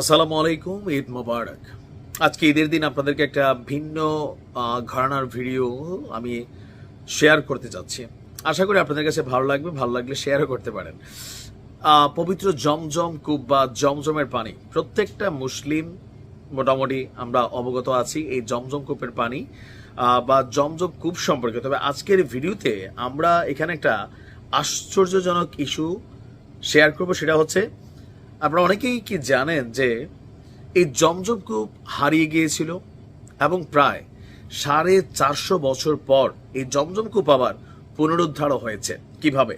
আসসালামু আলাইকুম, ঈদ মোবারক। আজকে ঈদের দিন আপনাদেরকে একটা ভিন্ন ঘরানার ভিডিও আমি শেয়ার করতে যাচ্ছি আশা করি আপনাদের কাছে ভালো লাগবে, ভালো লাগলে শেয়ারও করতে পারেন। পবিত্র জমজম কূপ বা জমজমের পানি, প্রত্যেকটা মুসলিম মোটামুটি আমরা অবগত আছি এই জমজম কূপের পানি বা জমজম কূপ সম্পর্কে। তবে আজকের ভিডিওতে আমরা এখানে একটা আশ্চর্যজনক ইস্যু শেয়ার করব, সেটা হচ্ছে আপনারা অনেকেই কি জানেন যে এই জমজম কূপ হারিয়ে গিয়েছিল এবং প্রায় সাড়ে চারশো বছর পর এই জমজম কূপ আবার পুনরুদ্ধারও হয়েছে। কীভাবে?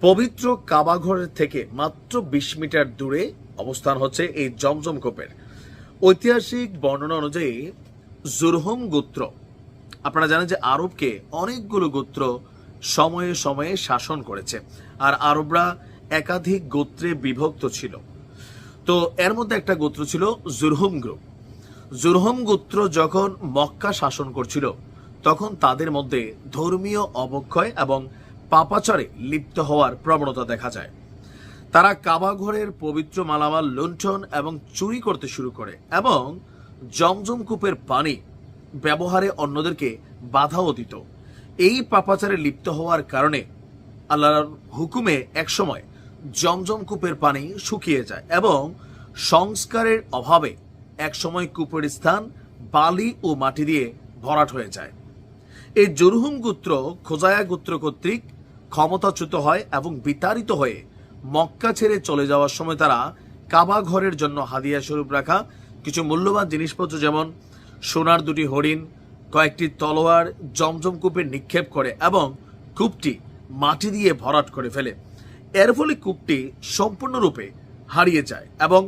পবিত্র কাবাঘরের থেকে মাত্র বিশ মিটার দূরে অবস্থান হচ্ছে এই জমজম কূপের ঐতিহাসিক বর্ণনা অনুযায়ী জুরহম গোত্র, আপনারা জানেন যে আরবকে অনেকগুলো গোত্র সময়ে সময়ে শাসন করেছে। আর আরবরা একাধিক গোত্রে বিভক্ত ছিল। তো এর মধ্যে একটা গোত্র ছিল জুরহুম গ্রুপ। জুরহুম গোত্র যখন মক্কা শাসন করছিল, তখন তাদের মধ্যে ধর্মীয় অবক্ষয় এবং পাপাচারে লিপ্ত হওয়ার প্রবণতা দেখা যায়। তারা কাবাঘরের পবিত্র মালামাল লুণ্ঠন এবং চুরি করতে শুরু করে এবং জমজম কূপের পানি ব্যবহারে অন্যদেরকে বাধাও দিত। এই পাপাচারে লিপ্ত হওয়ার কারণে আল্লাহর হুকুমে একসময় জমজম কূপের পানি শুকিয়ে যায় এবং সংস্কারের অভাবে একসময় কূপের স্থান বালি ও মাটি দিয়ে ভরাট হয়ে যায়। এই জরুহুম গোত্র খোজায়া গোত্র কর্তৃক ক্ষমতাচ্যুত হয় এবং বিতাড়িত হয়ে মক্কা ছেড়ে চলে যাওয়ার সময় তারা কাবা ঘরের জন্য হাদিয়া স্বরূপ রাখা, কিছু মূল্যবান জিনিসপত্র যেমন সোনার দুটি হরিণ, কয়েকটি তলোয়ার জমজম কূপে নিক্ষেপ করে এবং কূপটি মাটি দিয়ে ভরাট করে ফেলে। এর ফলে কূপটি সম্পূর্ণরূপে হারিয়ে যায় এবং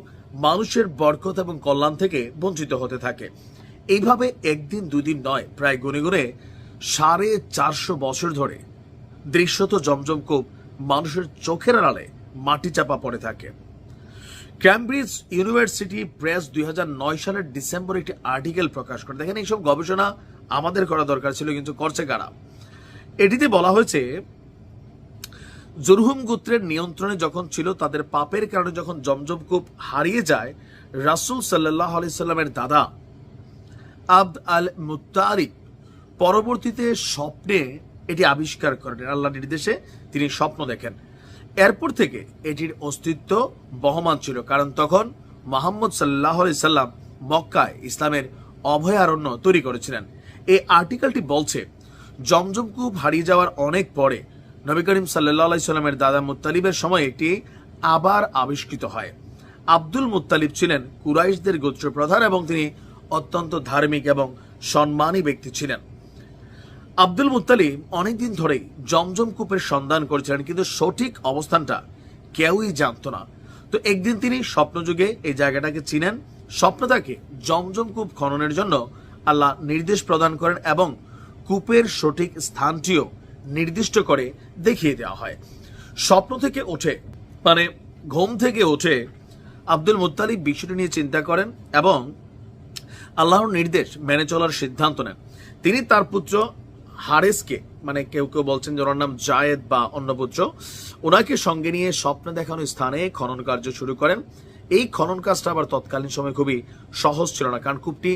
মানুষের বরকত এবং কল্যাণ থেকে বঞ্চিত হতে থাকে। এইভাবে একদিন, দুদিন নয়, প্রায় গুনে গুনে সাড়ে চারশো বছর ধরে দৃশ্যত জমজম কূপ মানুষের চোখের আড়ালে মাটি চাপা পড়ে থাকে। ক্যামব্রিজ ইউনিভার্সিটি প্রেস দুই হাজার নয় সালের ডিসেম্বর একটি আর্টিকেল প্রকাশ করে। দেখেন, এইসব গবেষণা আমাদের করা দরকার ছিল, কিন্তু করছে কারা? এটিতে বলা হয়েছে জরুহুম গোত্রের নিয়ন্ত্রণে যখন ছিল, তাদের পাপের কারণে যখন জমজম কূপ হারিয়ে যায়, রাসুল সাল্লাহ আলাইসাল্লামের দাদা আব্দ আল মুতারিক পরবর্তীতে স্বপ্নে এটি আবিষ্কার করেন। আল্লাহ নির্দেশে তিনি স্বপ্ন দেখেন। এরপর থেকে এটির অস্তিত্ব বহমান ছিল, কারণ তখন মোহাম্মদ সাল্লাহ সাল্লাম মক্কায় ইসলামের অভয়ারণ্য তৈরি করেছিলেন। এই আর্টিকেলটি বলছে, জমজম কূপ হারিয়ে যাওয়ার অনেক পরে নবী করিম সাল্লাহ সাল্লামের দাদা মুত্তালিবের সময় এটি আবার আবিষ্কৃত হয়। আব্দুল মুত্তালিব ছিলেন কুরাইশদের গোত্র প্রধান এবং তিনি অত্যন্ত ধার্মিক এবং সম্মানী ব্যক্তি ছিলেন। আব্দুল মুত্তালিব অনেকদিন ধরেই জমজম কূপের সন্ধান করেছিলেন, কিন্তু সঠিক অবস্থানটা কেউই জানতো না। তো একদিন তিনি স্বপ্নযুগে এই জায়গাটাকে চিনেন। স্বপ্ন তাকে জমজম কূপ খননের জন্য আল্লাহ নির্দেশ প্রদান করেন এবং কূপের সঠিক স্থানটিও নির্দিষ্ট করে দেখিয়ে দেওয়া হয়। স্বপ্ন থেকে ওঠে মানে ঘুম থেকে ওঠে আব্দুল মুত্তালিব বিষয়টি নিয়ে চিন্তা করেন এবং আল্লাহর নির্দেশ মেনে চলার সিদ্ধান্ত নেন। তিনি তার পুত্র হারেসকে মানে কেউ কেউ বলছেন যে ওনার নাম জায়েদ বা অন্য পুত্র, ওনাকে সঙ্গে নিয়ে স্বপ্নে দেখানো স্থানে খনন কার্য শুরু করেন। এই খনন কাজটা আবার তৎকালীন সময় খুবই সহজ ছিল না, কারণ কূপটি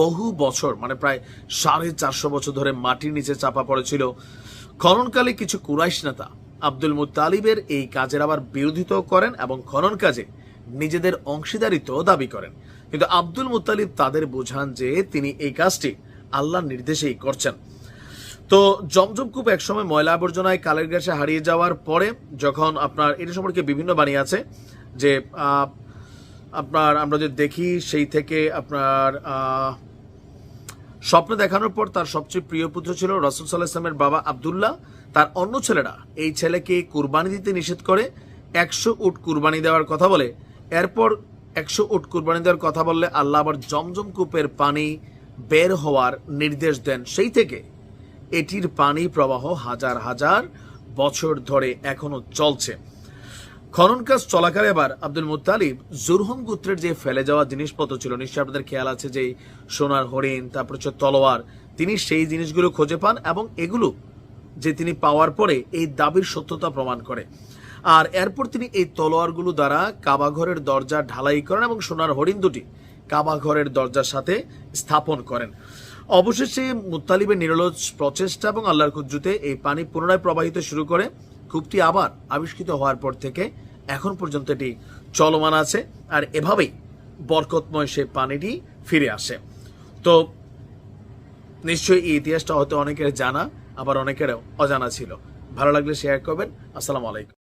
বহু বছর মানে প্রায় সাড়ে চারশো বছর ধরে মাটির নিচে চাপা পড়েছিল। খননকালে কিছু কুরাইশ নেতা আব্দুল মুতালিবের এই কাজের আবার বিরোধিতাও করেন এবং খনন কাজে নিজেদের অংশীদারিত্ব দাবি করেন। কিন্তু আব্দুল মুতালিব তাদের বোঝান যে তিনি এই কাজটি আল্লাহর নির্দেশেই করছেন। তো জমজম কূপ একসময় ময়লা আবর্জনায় কালের গ্যাসে হারিয়ে যাওয়ার পরে যখন আপনার এটা সম্পর্কে বিভিন্ন বাণী আছে যে আপনার আমরা যদি দেখি সেই থেকে আপনার স্বপ্ন দেখানোর পর তার সবচেয়ে প্রিয় পুত্র ছিল রসুল সাল্লাহ ইসলামের বাবা আবদুল্লাহ। তার অন্য ছেলেরা এই ছেলেকে কুরবানি দিতে নিষেধ করে, একশো উট কুরবানি দেওয়ার কথা বলে। এরপর একশো উট কুরবানি দেওয়ার কথা বললে আল্লাহ আবার জমজম কূপের পানি বের হওয়ার নির্দেশ দেন। সেই থেকে এটির পানি প্রবাহ হাজার হাজার বছর ধরে এখনও চলছে। খনন কাজ চলাকালে এবার আব্দুল মুতালিব জুরহম গোত্রের যে ফেলে যাওয়া জিনিসপত্র ছিল, নিশ্চয়ই আপনাদের খেয়াল আছে যে সোনার হরিণ, তারপর হচ্ছে তলোয়ার, তিনি সেই জিনিসগুলো খুঁজে পান এবং এগুলো যে তিনি পাওয়ার পরে এই দাবির সত্যতা প্রমাণ করে। আর এরপর তিনি এই তলোয়ারগুলো দ্বারা কাবা ঘরের দরজা ঢালাই করেন এবং সোনার হরিণ দুটি কাবা ঘরের দরজার সাথে স্থাপন করেন। অবশেষে মুত্তালিবের নিরলস প্রচেষ্টা এবং আল্লাহর কুজ্জুতে এই পানি পুনরায় প্রবাহিত শুরু করে। কূপটি আবার আবিষ্কৃত হওয়ার পর থেকে এখন পর্যন্ত এটি চলমান আছে আর এভাবেই বরকতময় সে পানিটি ফিরে আসে। তো নিশ্চয়ই এই ইতিহাসটা হয়তো অনেকের জানা, আবার অনেকের অজানা ছিল। ভালো লাগলে শেয়ার করবেন। আসসালামু আলাইকুম।